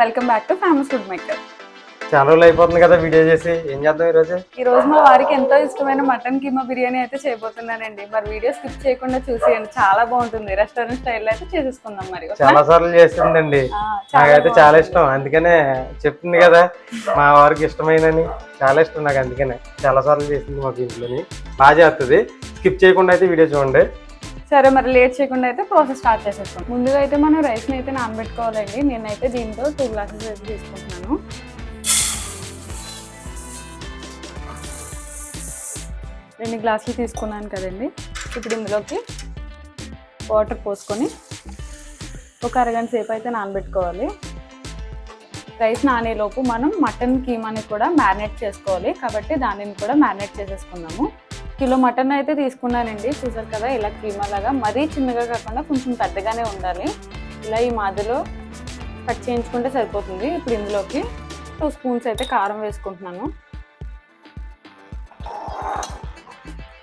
Welcome back to famous food maker చాలా రోజులు అయిపోతుంది కదా వీడియో చేసి. ఏం చేద్దాం ఈరోజు? ఈ రోజు మా వారికి ఎంతో ఇష్టమైన మటన్ కీమా బిర్యానీ అయితే చేయబోతున్నానండి. మరి వీడియో స్కిప్ చేయకుండా చూసేయండి. చాలా బాగుంటుంది. రెస్టారెంట్ స్టైల్లో అయితే చేసేసుకుందాం మరి? చాలా సార్లు చాలా నాకైతే చాలా. ఇష్టం. అందుకనే చెప్తుంది కదా మా వారికి ఇష్టమైనని. చాలా ఇష్టం నాకు అందుకనే. చాలా సార్లు చేసింది మాకు ఇంట్లోని. బాగా చేస్తుంది. స్కిప్ చేయకుండా అయితే వీడియో చూడండి. సరే మరి లేట్ చేయకుండా అయితే ప్రాసెస్ స్టార్ట్ చేసేస్తాం. ముందుగా అయితే మనం రైస్ని అయితే నానబెట్టుకోవాలండి. నేనైతే దీంతో టూ గ్లాసెస్ అయితే తీసుకుంటున్నాను. రెండు గ్లాసులు తీసుకున్నాను కదండి. ఇప్పుడు ఇందులోకి వాటర్ పోసుకొని ఒక అరగంట సేపు అయితే నానబెట్టుకోవాలి. రైస్ నానేలోపు మనం మటన్ కీమాని కూడా మ్యారినేట్ చేసుకోవాలి. కాబట్టి దానిని కూడా మ్యారినేట్ చేసేసుకుందాము. కిలో మటన్ అయితే తీసుకున్నానండి. చూసారు కదా ఇలా కీమా లాగా. మరీ చిన్నగా కాకుండా కొంచెం పెద్దగానే ఉండాలి. ఇలా ఈ మాదిలో కట్ చేయించుకుంటే సరిపోతుంది. ఇప్పుడు ఇందులోకి టూ స్పూన్స్ అయితే కారం వేసుకుంటున్నాను.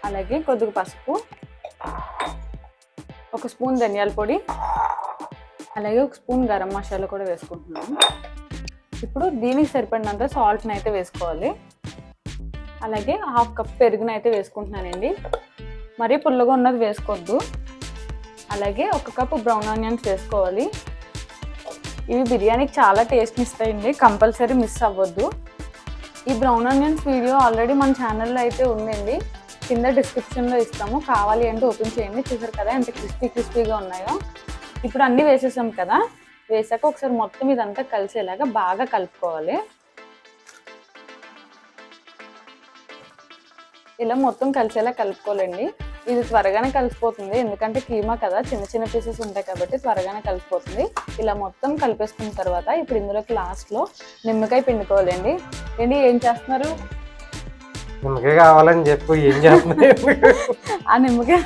అలాగే కొద్దిగా పసుపు ఒక స్పూన్ ధనియాల పొడి అలాగే ఒక స్పూన్ గరం మసాలా కూడా వేసుకుంటున్నాను. ఇప్పుడు దీనికి సరిపడినంత సాల్ట్ని అయితే వేసుకోవాలి. అలాగే హాఫ్ కప్ పెరుగును అయితే వేసుకుంటున్నానండి. మరీ పుల్లగా ఉన్నది వేసుకోవద్దు. అలాగే ఒక కప్పు బ్రౌన్ ఆనియన్స్ వేసుకోవాలి. ఇవి బిర్యానీకి చాలా టేస్ట్ని ఇస్తాయండి కంపల్సరీ మిస్ అవ్వద్దు. ఈ బ్రౌన్ ఆనియన్స్ వీడియో ఆల్రెడీ మన ఛానల్లో అయితే ఉందండి. కింద డిస్క్రిప్షన్లో ఇస్తాము. కావాలి అంటే ఓపెన్ చేయండి. చూసారు కదా ఎంత క్రిస్పీ క్రిస్పీగా ఉన్నాయో. ఇప్పుడు అన్నీ వేసేసాం కదా. వేసాక ఒకసారి మొత్తం ఇదంతా కలిసేలాగా బాగా కలుపుకోవాలి. ఇలా మొత్తం కలిసేలా కలుపుకోవాలండి. ఇది త్వరగానే కలిసిపోతుంది. ఎందుకంటే కీమా కదా చిన్న చిన్న పీసెస్ ఉంటాయి కాబట్టి త్వరగానే కలిసిపోతుంది. ఇలా మొత్తం కలిపేసుకున్న తర్వాత ఇప్పుడు ఇందులోకి లాస్ట్లో నిమ్మకాయ పిండుకోవాలండి. ఏంటి ఏం చేస్తున్నారు? నిమ్మకాయ కావాలని చెప్పు ఏం చేస్తుంది ఆ నిమ్మకాయ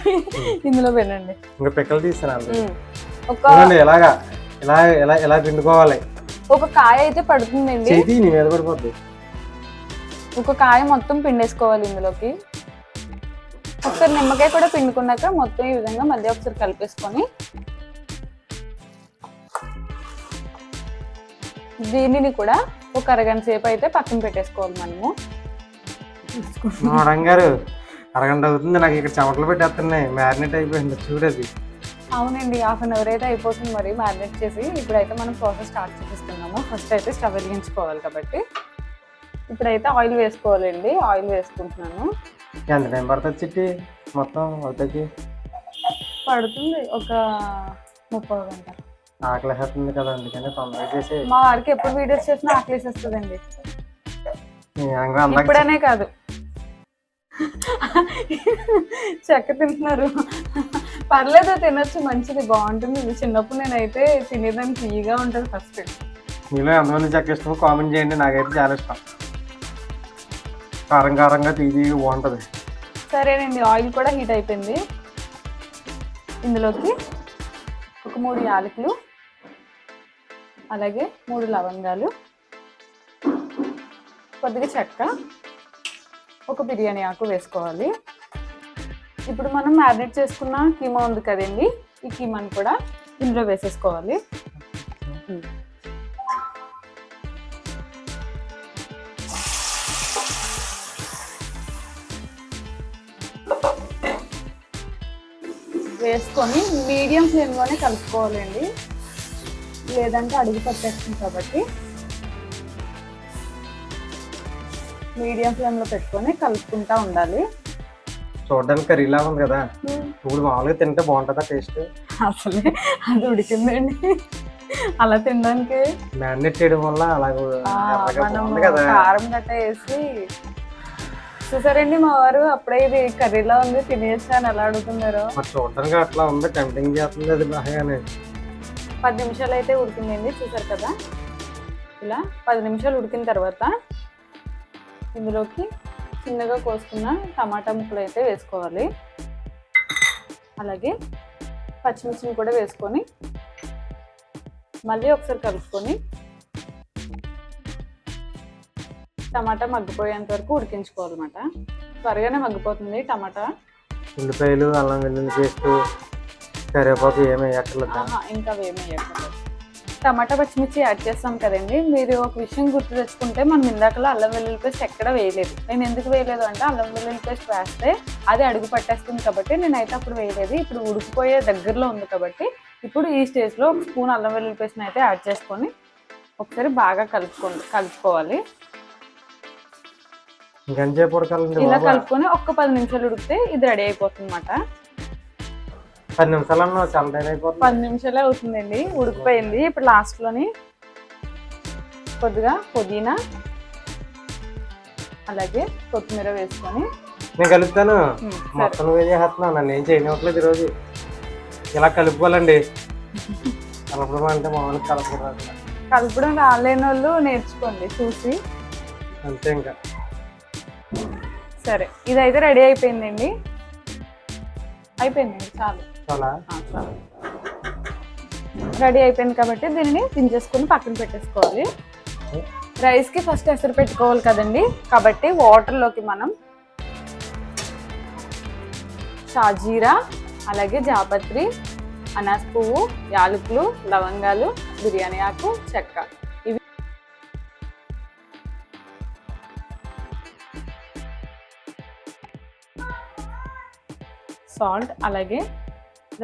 ఇందులో పిండండి ఇంకా పిక్కలు. ఒక చూడండి ఎలాగా ఇలా ఎలా ఎలా పిండుకోవాలి. ఒక కాయ అయితే పడుతుందండి. చేతి నీ మీద పడిపోద్ది. ఒక కాయ మొత్తం పిండేసుకోవాలి ఇందులోకి. ఒకసారి నిమ్మకాయ కూడా పిండుకున్నాక మొత్తం ఈ విధంగా మధ్య ఒకసారి కలిపేసుకొని దీనిని కూడా ఒక అరగంట సేపు అయితే పక్కన పెట్టేసుకోవాలి మనము. మేడం గారు అరగంట అవుతుంది నాకు ఇక్కడ చెమటలు పెట్టేస్తున్నాయి. మ్యారినేట్ అయిపోయింది చూడది అవునండి హాఫ్ అన్ అవర్ అయితే అయిపోతుంది మరి మ్యారినేట్ చేసి. ఇప్పుడైతే మనం ప్రాసెస్ స్టార్ట్ చేసేస్తున్నాము ఫస్ట్ అయితే స్టవ్ వెలిగించుకోవాలి కాబట్టి. ఇప్పుడైతే ఆయిల్ వేసుకోవాలండి. ఆయిల్ వేసుకుంటున్నాను. ఎంత టైం పడుతుంది చిట్టి? మొత్తం అవుతాకి పడుతుంది. ఒక ముప్పై గంట. ఆకలి వేస్తుంది కదా అందుకని తొందరగా చేసి మా వారికి ఎప్పుడు వీడియోస్ చేసినా ఆకలేసేస్తుందండి. ఇప్పుడనే కాదు. చెక్క తింటున్నారు. పర్లేదు తినొచ్చు మంచిది బాగుంటుంది. చిన్నప్పుడు నేనైతే తినేదానికి తీయగా ఉంటుంది ఫస్ట్. మీలో ఎంతమంది చెక్క ఇష్టమో కామెంట్ చేయండి. నాకైతే చాలా ఇష్టం. కారం కారంగా తీగి బాగుంటుంది. సరేనండి ఆయిల్ కూడా హీట్ అయిపోయింది. ఇందులోకి ఒక మూడు యాలకులు అలాగే మూడు లవంగాలు కొద్దిగా చెక్క ఒక బిర్యానీ ఆకు వేసుకోవాలి. ఇప్పుడు మనం మ్యారినేట్ చేసుకున్న కీమా ఉంది కదండి ఈ కీమాని కూడా ఇందులో వేసేసుకోవాలి. వేసుకొని మీడియం ఫ్లేమ్లోనే కలుపుకోవాలండి. లేదంటే అడుగు పట్టేస్తుంది కాబట్టి. మీడియం ఫ్లేమ్లో పెట్టుకొని కలుపుకుంటా ఉండాలి. చూడడానికి కర్రీలా ఉంది కదా? ఇప్పుడు మామూలుగా తింటే బాగుంటుందా టేస్ట్? అసలే అది ఉడికిందండి. అలా తినడానికి. మ్యారినేట్ చేయడం వల్ల అలాగ కారం గట్ట వేసి చూసారండి మా వారు? అప్పుడే ఇది కర్రీలో ఉంది తినేస్తా అని ఎలా అడుగుతున్నారు? మరి చూడడానికి అట్లా ఉంది టెంప్టింగ్ చేస్తుంది అది బాగానే. పది నిమిషాలు అయితే ఉడికిందండి చూసారు కదా? ఇలా పది నిమిషాలు ఉడికిన తర్వాత ఇందులోకి చిన్నగా కోసుకున్న టమాటా ముక్కలు అయితే వేసుకోవాలి. అలాగే పచ్చిమిర్చిని కూడా వేసుకొని మళ్ళీ ఒకసారి కలుపుకొని టమాటా మగ్గిపోయేంత వరకు ఉడికించుకోవాలన్నమాట. త్వరగానే మగ్గిపోతుంది టమాటా. ఉల్లిపాయలు అల్లం వెల్లుల్లి పేస్ట్ కరివేపాకు ఏమి ఇంకా వేమేయక్కర్లేదు టమాటా పచ్చిమిర్చి యాడ్ చేస్తాం కదండి. మీరు ఒక విషయం గుర్తు తెచ్చుకుంటే మనం ఇందాకలో అల్లం వెల్లుల్లి పేస్ట్ ఎక్కడ వేయలేదు. నేను ఎందుకు వేయలేదు అంటే అల్లం వెల్లుల్లి పేస్ట్ వేస్తే అది అడుగు పట్టేస్తుంది కాబట్టి నేనైతే అప్పుడు వేయలేదు. ఇప్పుడు ఉడికిపోయే దగ్గరలో ఉంది కాబట్టి ఇప్పుడు ఈ స్టేజ్లో ఒక స్పూన్ అల్లం వెల్లుల్లి పేస్ట్ని అయితే యాడ్ చేసుకొని ఒకసారి బాగా కలుపుకోండి కలుపుకోవాలి. ఇంకెంతసేపు ఉడకాలండి ఇలా? కలుపుకొని ఒక్క పది నిమిషాలు ఉడికితే ఇది రెడీ అయిపోతుంది అనమాట పది నిమిషాలు చాలా టైం అయిపోతుంది. పది నిమిషాలే అవుతుందండి ఉడికిపోయింది. ఇప్పుడు లాస్ట్లోని కొద్దిగా పుదీనా అలాగే కొత్తిమీర వేసుకొని. నేను కలుపుతాను. మొత్తం నువ్వే చేస్తున్నావు నన్ను ఏం చేయనివ్వట్లేదు ఈరోజు. ఇలా కలుపుకోవాలండి. కలపడం అంటే మామూలుగా కలపకూడదు. కలపడం రాలేని వాళ్ళు నేర్చుకోండి చూసి. అంతే ఇంకా. సరే ఇదైతే రెడీ అయిపోయిందండి. అయిపోయిందండి చాలు. చాలా? రెడీ అయిపోయింది కాబట్టి దీనిని దించేసుకొని పక్కన పెట్టేసుకోవాలి. రైస్కి ఫస్ట్ ఎసరు పెట్టుకోవాలి కదండి. కాబట్టి వాటర్లోకి మనం షాజీరా అలాగే జాపత్రి అనాస్ పువ్వు యాలకులు లవంగాలు బిర్యానీ ఆకు చెక్క. సాల్ట్ అలాగే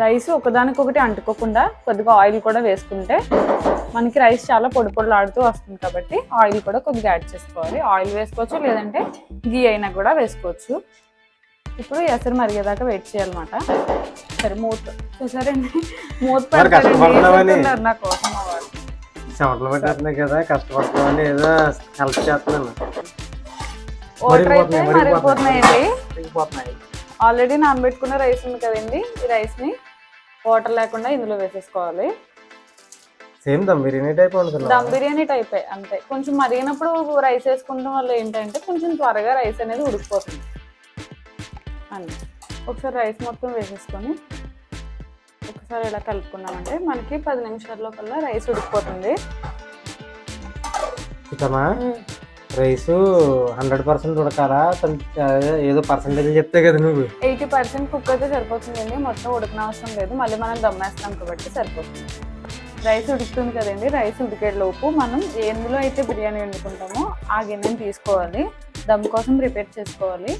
రైస్ ఒకదానికొకటి అంటుకోకుండా కొద్దిగా ఆయిల్ కూడా వేసుకుంటే మనకి రైస్ చాలా పొడి పొడిలాడుతూ వస్తుంది కాబట్టి ఆయిల్ కూడా కొద్దిగా యాడ్ చేసుకోవాలి. ఆయిల్ వేసుకోవచ్చు లేదంటే గీ అయినా కూడా వేసుకోవచ్చు. ఇప్పుడు ఎసరు మరిగేదాకా వెయిట్ చేయాలన్నమాట. సరే మూత చూసారండి? మూత. పెడుతున్నారు నా కోసం. చెమటలు పెట్టేస్తున్నాయి కదా కష్టపడుతున్నామని ఏదో హెల్ప్ చేస్తున్నాను. మరిగిపోతున్నాయి, ఆల్రెడీ నానబెట్టుకున్న రైస్ ఉంది కదండి ఈ రైస్ని వాటర్ లేకుండా ఇందులో వేసేసుకోవాలి. సేమ్ దమ్ బిర్యానీ టైప్ దమ్ బిర్యానీ టైపే అంతే. కొంచెం మరిగినప్పుడు రైస్ వేసుకుంటాం వల్ల ఏంటంటే కొంచెం త్వరగా రైస్ అనేది ఉడికిపోతుంది. అని ఒకసారి రైస్ మొత్తం వేసేసుకొని ఒకసారి ఇలా కలుపుకున్నామంటే మనకి పది నిమిషాల్లో కల్లా రైస్ ఉడికిపోతుంది. రైస్ హండ్రెడ్ పర్సెంట్ ఉడకాలా? అదే ఏదో పర్సంటేజ్ చెప్తే కదా నువ్వు. ఎయిటీ పర్సెంట్ కుక్ అయితే సరిపోతుందండి. మొత్తం ఉడకన అవసరం లేదు. మళ్ళీ మనం దమ్మేస్తాం కాబట్టి సరిపోతుంది. రైస్ ఉడుకుతుంది కదండి. రైస్ ఉడికే లోపు మనం ఎందులో అయితే బిర్యానీ వండుకుంటామో ఆ గిన్నెని తీసుకోవాలి. దమ్ కోసం ప్రిపేర్ చేసుకోవాలి.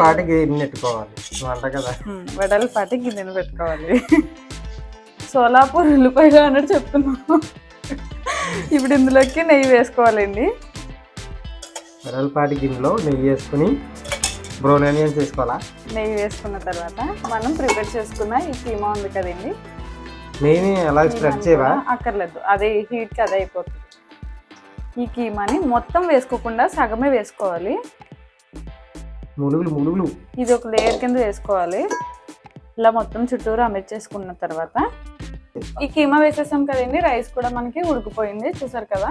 పాటికి గిన్నె పెట్టుకోవాలి. అంట కదా. వెడల్పాటి గిన్నెను పెట్టుకోవాలి. సోలాపూర్ ఉల్లిపాయలు అన్నట్టు చెప్తున్నాం ఇప్పుడు ఇందులోకి నెయ్యి వేసుకోవాలండి. నెలల పాటి గిన్నెలో నెయ్యి వేసుకుని బ్రౌన్ ఆనియన్స్ వేసుకోవాలా? నెయ్యి వేసుకున్న తర్వాత మనం ప్రిపేర్ చేసుకున్న ఈ కీమా ఉంది కదండి. నెయ్యిని ఎలా స్ప్రెడ్ చేయవా? అక్కర్లేదు. అదే హీట్కి అదే అయిపోతుంది. ఈ కీమాని మొత్తం వేసుకోకుండా సగమే వేసుకోవాలి. ములుగులు ములుగులు ఇది ఒక లేయర్ కింద వేసుకోవాలి. ఇలా మొత్తం చుట్టూరు అమర్చేసుకున్న తర్వాత ఈ కీమా వేసేసాం కదండి. రైస్ కూడా మనకి ఉడికిపోయింది. చూసారు కదా?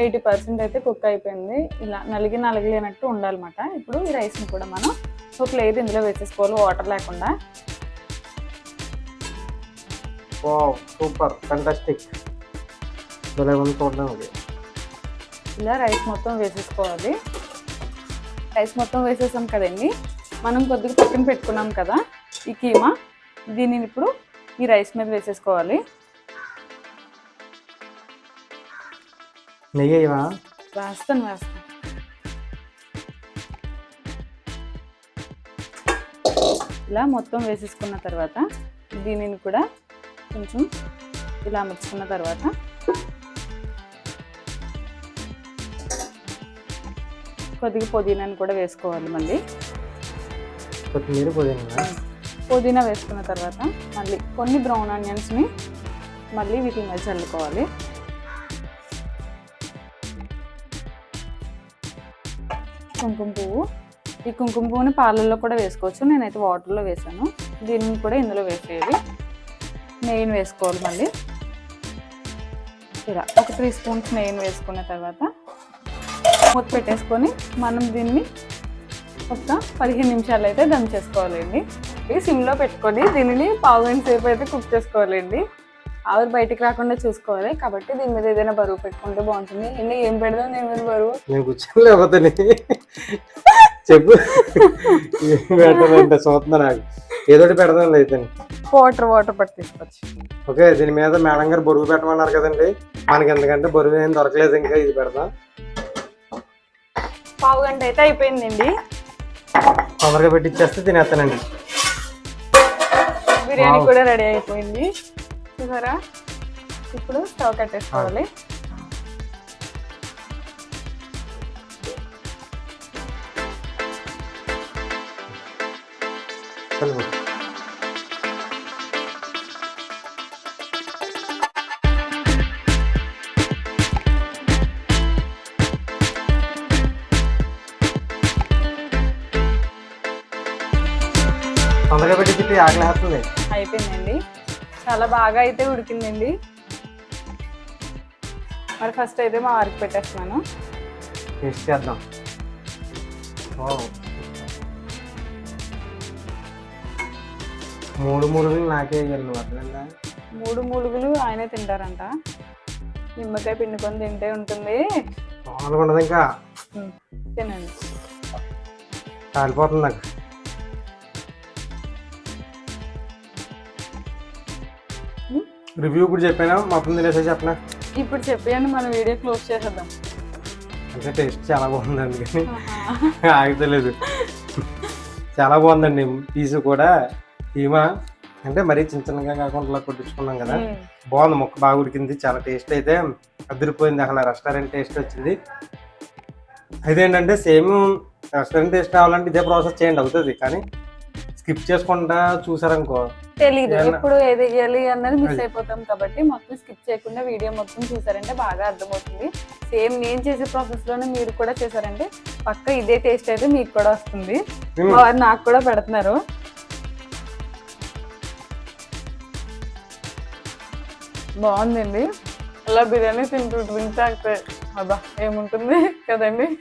ఎయిటీ పర్సెంట్ అయితే కుక్ అయిపోయింది. ఇలా నలిగి నలిగిలేనట్టు ఉండాలన్నమాట. ఇప్పుడు ఈ రైస్ని కూడా మనం ఒక లేయర్ ఇందులో వేసేసుకోవాలి వాటర్ లేకుండా. సూపర్ ఫంటాస్టిక్ ఇలా రైస్ మొత్తం వేసేసుకోవాలి. రైస్ మొత్తం వేసేసాం కదండి. మనం కొద్దిగా పక్కన పెట్టుకున్నాం కదా ఈ కీమా. దీనిని ఇప్పుడు ఈ రైస్ మీద వేసేసుకోవాలి. నెయ్యి వేయవా వేస్తాను వేస్తాను. ఇలా మొత్తం వేసేసుకున్న తర్వాత దీనిని కూడా కొంచెం ఇలా అమర్చుకున్న తర్వాత కొద్దిగా పుదీనాని కూడా వేసుకోవాలి మళ్ళీ. కొత్తిమీర పుదీనా? పుదీనా వేసుకున్న తర్వాత మళ్ళీ కొన్ని బ్రౌన్ ఆనియన్స్ని మళ్ళీ వీటి మీద చల్లుకోవాలి. కుంకుమ పువ్వు ఈ కుంకుమ పువ్వుని పాలల్లో కూడా వేసుకోవచ్చు. నేనైతే వాటర్లో వేసాను. దీన్ని కూడా ఇందులో వేసేయాలి. నెయ్యిని వేసుకోవాలి మళ్ళీ. ఇలా ఒక త్రీ స్పూన్స్ నెయ్యిని వేసుకున్న తర్వాత మూత పెట్టేసుకొని మనం దీన్ని ఒక పదిహేను నిమిషాలు అయితే దమ్ చేసుకోవాలండి. ఇది సిమ్లో పెట్టుకొని దీనిని పావు గంట సేపు అయితే కుక్ చేసుకోవాలండి. ఆవిరి బయటికి రాకుండా చూసుకోవాలి. కాబట్టి దీని మీద ఏదైనా బరువు పెట్టుకుంటే బాగుంటుంది. ఎన్ని ఏం పెడదాం దీని మీద బరువు? నేను కూర్చొని లేకపోతే చెప్పు. ఏం పెట్టాలంటే చూస్తున్నా నాకు. ఏదోటి పెడదాం అయితే వాటర్ వాటర్ పట్టి ఓకే దీని మీద మేడం గారు బరువు పెట్టమన్నారు కదండి. మనకి ఎందుకంటే బరువు ఏం దొరకలేదు ఇంకా ఇది పెడదాం. పావు గంట అయితే అయిపోయిందండి. తొందరగా పెట్టిచ్చేస్తే తినేస్తానండి. బిర్యానీ. కూడా రెడీ అయిపోయింది. చూసారా? ఇప్పుడు స్టవ్ కట్టేసుకోవాలి. చలో. తొందరగా పెట్టి తిట్టి ఆకలేస్తుంది అయిపోయిందండి. చాలా బాగా అయితే ఉడికిందండి. మరి ఫస్ట్ అయితే మా వారికి పెట్టేస్తున్నాను. టేస్ట్ చేద్దాం. మూడు మూడులు నాకే అర్థమైందా మూడు మూలుగులు ఆయనే తింటారంట. నిమ్మకాయ పిండుకొని తింటే ఉంటుంది. ఉండదు ఇంకా. తినండి. కాలిపోతుంది నాకు. రివ్యూ కూడా చెప్పాను? మొత్తం తినేసే చెప్పనా? ఇప్పుడు చెప్పేయండి మన వీడియో క్లోజ్ చేసేద్దాం. అంటే టేస్ట్ చాలా బాగుందండి. కానీ. ఆగుతలేదు చాలా బాగుందండి. పీసు కూడా. ఈమా అంటే మరీ చిన్న చిన్నగా కాకుండా ఇలా కొట్టించుకున్నాం కదా. బాగుంది. మొక్క బాగా ఉడికింది. చాలా టేస్ట్ అయితే అదిరిపోయింది. అసలు రెస్టారెంట్ టేస్ట్ వచ్చింది. అదేంటంటే సేమ్ రెస్టారెంట్ టేస్ట్ రావాలంటే ఇదే ప్రాసెస్ చేయండి. అవుతుంది. కానీ స్కిప్ చేసుకుంటా చూసారనుకో. ఏమన్నా- ఎప్పుడు ఏది వేయాలి అన్నది మిస్. అయిపోతాం కాబట్టి మొత్తం స్కిప్ చేయకుండా వీడియో మొత్తం చూసారంటే బాగా అర్థమవుతుంది. సేమ్ నేను చేసే ప్రాసెస్లోనే మీరు కూడా చేశారంటే పక్క ఇదే టేస్ట్ అయితే మీకు కూడా వస్తుంది. వారు నాకు కూడా పెడుతున్నారు. బాగుందండి. అలా బిర్యానీ తింటూ డ్రింక్ తాగితే అబ్బా ఏముంటుంది కదండి.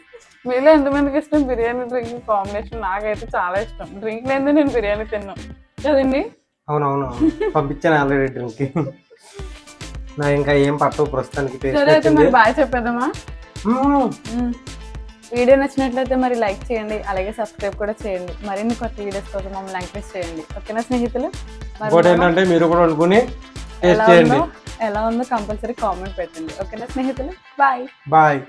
మీలో ఎంతమందికి ఇష్టం? బిర్యానీ డ్రింక్ కాంబినేషన్ నాకైతే చాలా ఇష్టం. డ్రింక్ లేదే నేను బిర్యానీ తిన్నాను కదండి? అవునవును పంపించాను ఆల్రెడీ డ్రింక్ నా ఇంకా ఏం పట్టవు ప్రస్తుతానికి సరే అయితే మరి బాయ్ చెప్పేద్దామా? మ్మ్. మ్మ్. వీడియో నచ్చినట్లయితే మరి లైక్ చేయండి అలాగే సబ్స్క్రైబ్ కూడా చేయండి. మరిన్ని కొత్త వీడియోస్ కోసం మమ్మల్ని ఎంకరేజ్ చేయండి. ఓకేనా స్నేహితులు? ఇంకోటి ఏంటంటే మీరు కూడా టేస్ట్ ఎలా చేయండి. ఉందో ఎలా ఉందో కంపల్సరీ కామెంట్ పెట్టండి. ఓకేనా స్నేహితులు? Bye bye